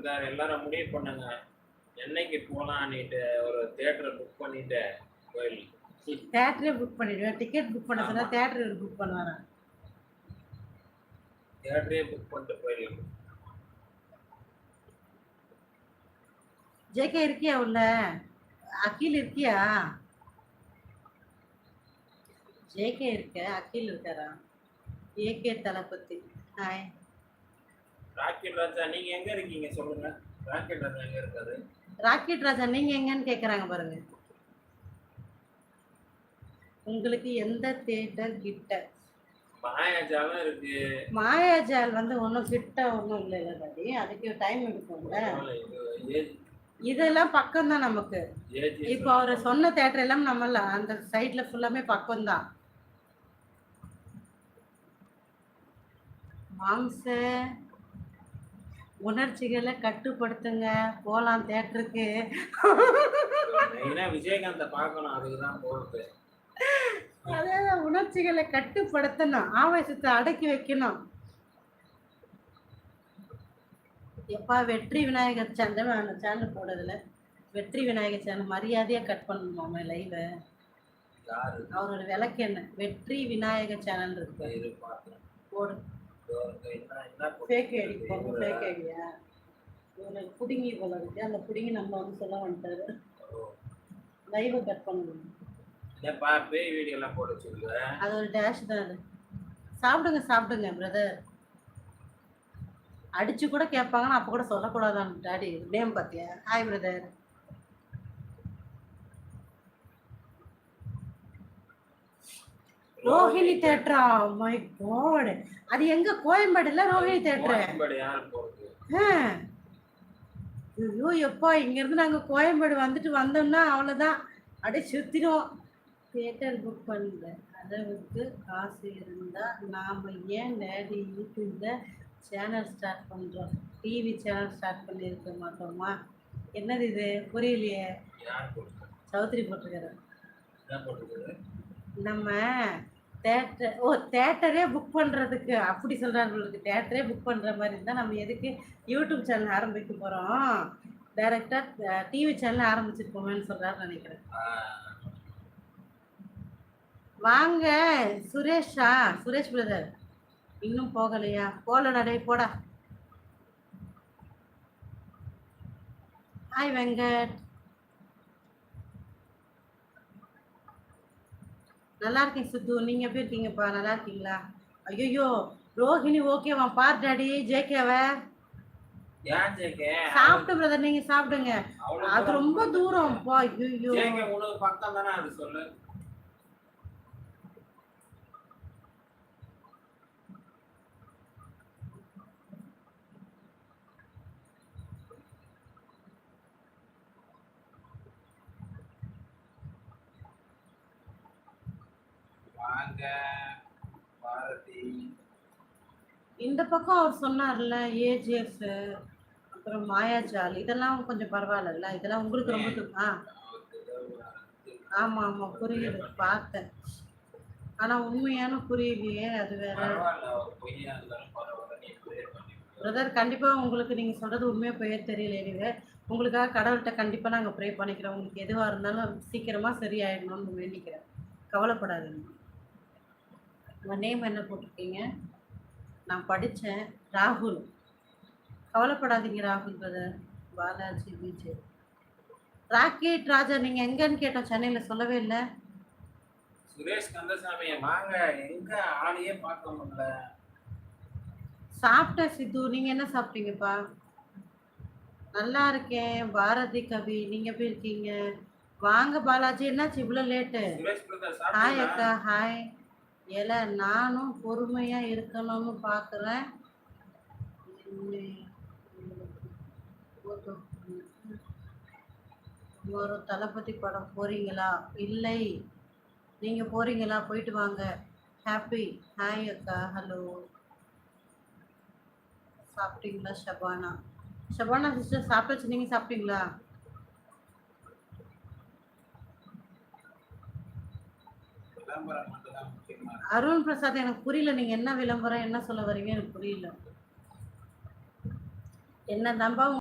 Brother எல்லாரும் முடிவு பண்ணுங்க. என்னைக்கு போலான்னுட்டு ஒரு தியேட்டரை புக் பண்ணிட்டு கோயில் தேட்டரே புக் பண்ணிடுவேன். டிக்கெட் புக் பண்ண சொன்னா தேட்டர் புக் பண்ணுவாரா? தியேட்டரே புக் பண்ணிட்டு போயிடலாம். ஜேகே இருக்கியா உள்ள? அகில் இருக்கியா? ஜேகே இருக்க? அகில் இருக்காரா? ஏகே தளபதி. ஹாய் ராக்கெட் ராஜா நீங்க எங்க இருக்கீங்க சொல்லுங்க. ராக்கெட் ராஜா எங்க இருக்காரு? ராக்கெட் ராஜா நீங்க எங்கன்னு கேக்குறாங்க பாருங்க. உங்களுக்கு எந்த தேட்டர் கிட்ட? மாயாஜாலம் இருக்கு. மாயாஜால் வந்து ஒன்றும் கிட்ட ஒன்றும் இல்லை இல்லை டாடி அதுக்கு டைம் எடுக்கும்ல இது இதெல்லாம் பக்கம் தான் நமக்கு இப்போ அவர் சொன்ன தேட்டர் எல்லாம் நம்மள அந்த சைட்ல ஃபுல்லாமே பக்கம் தான் மாம்ச உணர்ச்சிகளை கட்டுப்படுத்துங்க. போலாம் தேட்டருக்கு. விஜயகாந்த பார்க்கணும். அதுக்கு தான் போறது அதே உணர்ச்சிகளை கட்டுப்படுத்தணும். ஆவேசத்தை அடக்கி வைக்கணும். எப்பா வெற்றி விநாயகர் சேனல் அந்த சேனல் போடுறதுல. வெற்றி விநாயகர் சேனல் மரியாதையா கட் பண்ணணுமாமே லைவை அவரோட விளக்கு என்ன? வெற்றி விநாயகர் சேனல் இருக்கு. போடு. ஃபேக் ஐடி போடுங்க ஃபேக் ஐடியா ஒரு புடுங்கி போல இருக்கு. அந்த புடுங்கி நம்ம வந்து சொல்ல வந்துட்டாரு லைவை கட் பண்ணணும். என்னப்பா பேய் வீடியோ எல்லாம் போட சொல்லுங்க அது ஒரு டேஷ் தான் அது. சாப்பிடுங்க சாப்பிடுங்க பிரதர் அடிச்சு கூட கேட்பாங்க அப்போ கூட சொல்லக்கூடாதான் டாடி நேம் பார்த்தியா ஹாய் பிரதர் ரோஹிணி தேட்டரா? மை காட் அது எங்க? கோயம்பேடுல ரோஹிணி தேட்டர். ஐயோ எப்பா இங்கேருந்து நாங்கள் கோயம்பேடு வந்துட்டு வந்தோம்னா அவ்வளோதான் அப்படியே சுற்றிடுவோம் தியேட்டர் புக் பண்ணல அளவுக்கு காசு இருந்தால் நாம் ஏன் டேடி யூடியூப்பில் சேனல் ஸ்டார்ட் பண்ணுறோம் டிவி சேனல் ஸ்டார்ட் பண்ணியிருக்க மாட்டோமா? என்னது இது? புரியலையே. சௌத்ரி போட்டுருக்குது நம்ம தேட்டர் ஓ தேட்டரே புக் பண்ணுறதுக்கு அப்படி சொல்கிறாங்களுக்கு தேட்டரே புக் பண்ணுற மாதிரி இருந்தால் நம்ம எதுக்கு யூடியூப் சேனல் ஆரம்பிக்க போகிறோம் டைரெக்டாக டிவி சேனல் ஆரம்பிச்சிருக்கோமேன்னு சொல்கிறாரு நினைக்கிறேன். வாங்க சுரேஷா சுரேஷ் பிரதர் இன்னும் போகலையா? போகலடா டேய் போடா. ஹாய் வெங்கட். நல்லா இருக்கேன் சித்து. நீங்க எப்படி இருக்கீங்கப்பா? நல்லா இருக்கீங்களா? ஐயோ ரோஹிணி ஓகேவா பார் டாடி ஜேகேவ. சாப்பிட்டு பிரதர் நீங்க சாப்பிடுங்க. அது ரொம்ப தூரம். பா ஐயோ ஜேகே உனக்கு பக்கம் தானே அது சொல்லு வாங்க பாரதி இந்த பக்கம் அவர் சொன்னார்ல ஏஜிஎஃப் அப்புறம் மாயாஜால் இதெல்லாம் கொஞ்சம் பரவாயில்லல்ல? இதெல்லாம் உங்களுக்கு ரொம்ப ஆ. ஆமா ஆமா புரியுது பார்த்தேன். ஆனா உண்மையான புரியலையே அது வேற. பிரதர் கண்டிப்பா உங்களுக்கு நீங்க சொல்றது உண்மையா பெயர் தெரியல எனவே. உங்களுக்காக கடவுள்கிட்ட கண்டிப்பா நாங்க ப்ரே பண்ணிக்கிறோம். உங்களுக்கு எதுவா இருந்தாலும் சீக்கிரமா சரியாயிடணும்னு வேண்டிக்கிறேன். கவலைப்படாதீங்க. உங்க நேம் என்ன போட்டிருக்கீங்க? நான் படிச்சேன். ராகுல். கவலைப்படாதீங்க ராகுல் பிரதர் பாலாஜி விஜய். ராக்கெட் ராஜா நீங்க எங்கன்னு கேட்டோம் சென்னையில சொல்லவே இல்லை. சுரேஷ் கந்தசாமி வாங்க. எங்க ஆளையே பார்க்க முடியல. சாப்பிட்டேன் சித்து நீங்க என்ன சாப்பிட்டீங்கப்பா? நல்லா இருக்கேன். பாரதி கவி நீங்க எப்படி இருக்கீங்க? வாங்க பாலாஜி. என்னாச்சு இவ்வளோ லேட்டு ஹாய் அக்கா ஹாய் ஏல நானும் பொறுமையா இருக்கணும்னு பார்க்குறேன் ஒரு தளபதி படம் போறீங்களா? இல்லை. நீங்க போறீங்களா? போயிட்டு வாங்க. ஹாப்பி ஹாய் அக்கா. ஹலோ சாப்பிட்டீங்களா ஷபானா? ஷபானா சிஸ்டர் சாப்பிட்டாச்சு. நீங்க சாப்பிட்டீங்களா விளம்பரம் மட்டும் தான் முக்கியமா இருக்கு. அருண் பிரசாத் எனக்கு புரியல நீங்க என்ன விளம்பரம் என்ன சொல்ல வரீங்க எனக்கு புரியல. என்ன